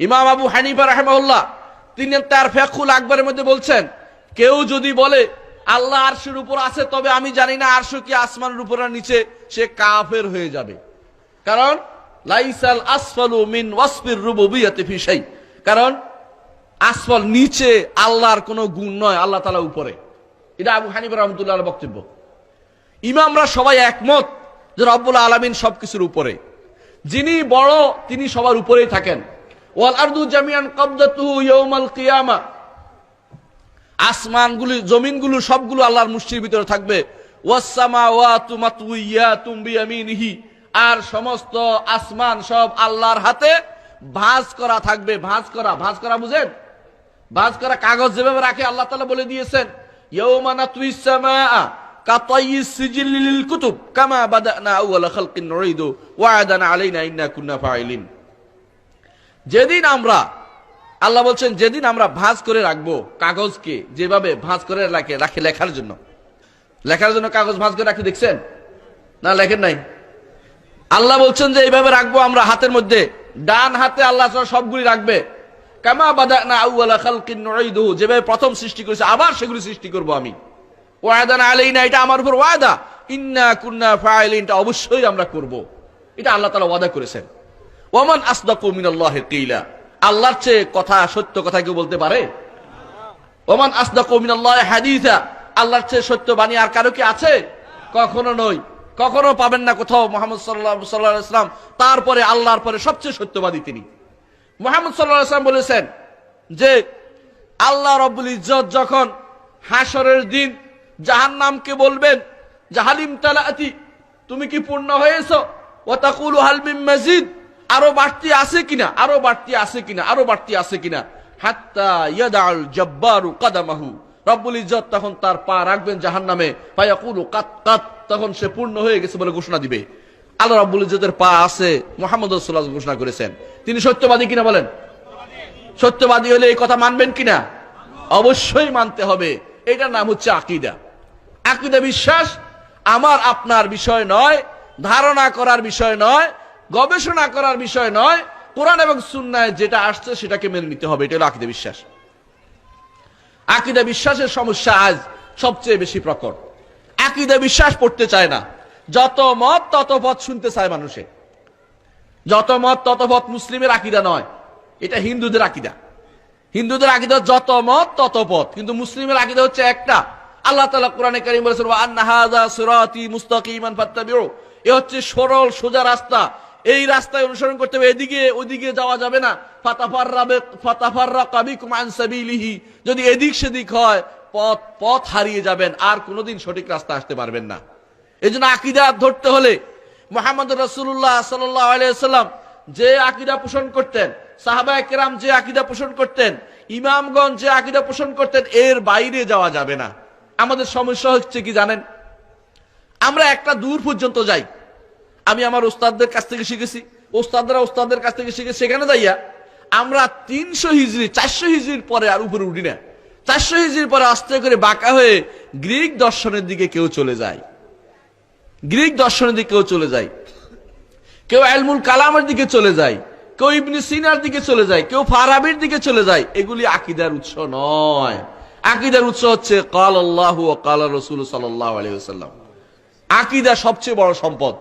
ইমাম আবু হানিফা রাহমাউল্লাহ তিনি তার ফেকুল আকবরের মধ্যে বলছেন, কেউ যদি বলে, আল্লাহ আরশের উপর আছে, তবে আমি জানি না আরশ কি আসমানের উপর নিচে, সে কাফের হয়ে যাবে। কারণ, লাইসাল আসফালু মিন ওয়াসফির রুবুবিয়াতি ফি শাই। কারণ, আসফল নিচে আল্লাহর কোনো গুণ নয়, আল্লাহ তাআলা উপরে। এটা আবু হানিফা রহমতুল্লাহর বক্তব্য। ইমামরা সবাই একমত যে রব্বুল আলামিন সবকিছুর উপরে। যিনি বড়, তিনি সবার উপরেই থাকেন। আসমানগুলি, জমিনগুলো, সবগুলো আল্লাহর মুষ্টির ভিতরে থাকবে। আর সমস্ত আসমান সব আল্লাহর হাতে ভাঁজ করা থাকবে। ভাঁজ করা ভাঁজ করা বুঝেন? ভাঁজ করা কাগজ যেভাবে রাখে আল্লাহ তাআলা বলে দিয়েছেন। সিজিল লিল কুতুব কামা নুঈদু ওয়া'দানা আলাইনা ইন্না কুন্না ফাইলিন যেদিন আমরা, আল্লাহ বলছেন, যেদিন আমরা ভাঁজ করে রাখব কাগজকে, যেভাবে ভাঁজ করে রাখে রাখে লেখার জন্য। লেখার জন্য কাগজ ভাঁজ করে রাখি, দেখছেন? না, লেখেন নাই? আল্লাহ বলছেন যে, এইভাবে রাখব আমরা হাতের মধ্যে। ডান হাতে আল্লাহ সবগুলি রাখবে। কামা বাদানা আউওয়ালা খালকিন নুঈদুহু, যেভাবে প্রথম সৃষ্টি করেছে, আবার সেগুলি সৃষ্টি করব আমি। ওয়াদানা আলাইনা, এটা আমার উপর ওয়াদা। ইন্না কুন্না ফাইলিন, এটা অবশ্যই আমরা করব। এটা আল্লাহ তাআলা ওয়াদা করেছেন। ওমান আসদাকু মিনাল্লাহি কিলা। আল্লাহর চেয়ে কথা, সত্য কথা কেউ বলতে পারে? ওমান আসদাকু মিনাল্লাহি হাদিসা। আল্লাহর চেয়ে সত্য বাণী আর কারও কি আছে? কখনো নয়। কখনো পাবেন না কোথাও মোহাম্মদ সাল্লাহ সাল্লাহ ইসলাম তারপরে আল্লাহর পরে সবচেয়ে সত্যবাদী তিনি। মোহাম্মদ সাল্লাহ ইসলাম বলেছেন যে, আল্লাহ রব্বুল ইজ্জত যখন হাসরের দিন জাহান্নামকে বলবেন, জাহালিম তালাতি, তুমি কি পূর্ণ হয়েছ? ও তাকুল হালমিম মসজিদ আরও বাড়তি আছে কিনা? আরও বাড়তি আছে কিনা? আরও বাড়তি আছে কিনা? হাত্তা ইয়াদাল জব্বারু কাদামাহু। রব্বুল ইজ্জত তখন তার পা রাখবেন জাহান্নামে। ফায়াকুলু কাত কাত। তখন সে পূর্ণ হয়ে গেছে বলে ঘোষণা দিবে। আল্লাহ রব্বুল ইজ্জতের পা আছে। মোহাম্মদ রাসূলুল্লাহ ঘোষণা করেছেন। তিনি সত্যবাদী কিনা বলেন? সত্যবাদী হলে এই কথা মানবেন কিনা? অবশ্যই মানতে হবে। এটার নাম হচ্ছে আকিদা। আকিদা বিশ্বাস আমার আপনার বিষয় নয়, ধারণা করার বিষয় নয় গবেষণা করার বিষয় নয়, কোরআন এবং সুন্নায় যেটা আসছে সেটাকে মেনে নিতে হবে, এটা হলো আকিদা বিশ্বাস। আকিদা বিশ্বাসের সমস্যা আজ সবচেয়ে বেশি প্রকট আকিদা বিশ্বাস পড়তে চায় না। যত মত, তত পথ শুনতে চায় মানুষে। যত মত, তত পথ মুসলিমের আকিদা নয়। এটা হিন্দুদের আকিদা। হিন্দুদের আকিদা যত মত, তত পথ। কিন্তু মুসলিমের আকিদা হচ্ছে একটা। আল্লাহ তালা কোরআনে কারীম বলেছেন আন্না হাযা সিরাতি মুস্তাকিমান ফাত্তাবিউ। এ হচ্ছে সরল, সোজা রাস্তা। এই রাস্তায় অনুসরণ করতে হবে, এদিকে, ওদিকে যাওয়া যাবে না। আন সাবিলিহি। যদি এদিক সেদিক হয়, পথ পথ হারিয়ে যাবেন, আর কোনোদিন সঠিক রাস্তা আসতে পারবেন না। এই জন্য আকিদা ধরতে হলে মোহাম্মদ রসুল্লাহ সাল্লাম যে আকিদা পোষণ করতেন সাহাবা কেরাম যে আকিদা পোষণ করতেন ইমামগঞ্জ যে আকিদা পোষণ করতেন, এর বাইরে যাওয়া যাবে না। আমাদের সমস্যা হচ্ছে কি জানেন? আমরা একটা দূর পর্যন্ত যাই। আমি আমার ওস্তাদদের কাছ থেকে শিখেছি। ওস্তাদরা ওস্তাদের কাছ থেকে শিখে সেখানে যাইয়া আমরা তিনশো হিজড়ি, চারশো হিজড়ির পরে আর উপরে উঠি না। চারশো হিজড়ির পরে আস্তে করে বাঁকা হয়ে গ্রিক দর্শনের দিকে কেউ চলে যায়। গ্রিক দর্শনের দিকে কেউ চলে যায়। কেউ এলমুল কালামের দিকে চলে যায়। কেউ ইবনে সিনার দিকে চলে যায়। কেউ ফারাবির দিকে চলে যায়। এগুলি আকিদার উৎস নয়। আকিদার উৎস হচ্ছে কাল আল্লাহ কাল রসুল সাল্লাহ আলী সাল্লাম আকিদা সবচেয়ে বড় সম্পদ।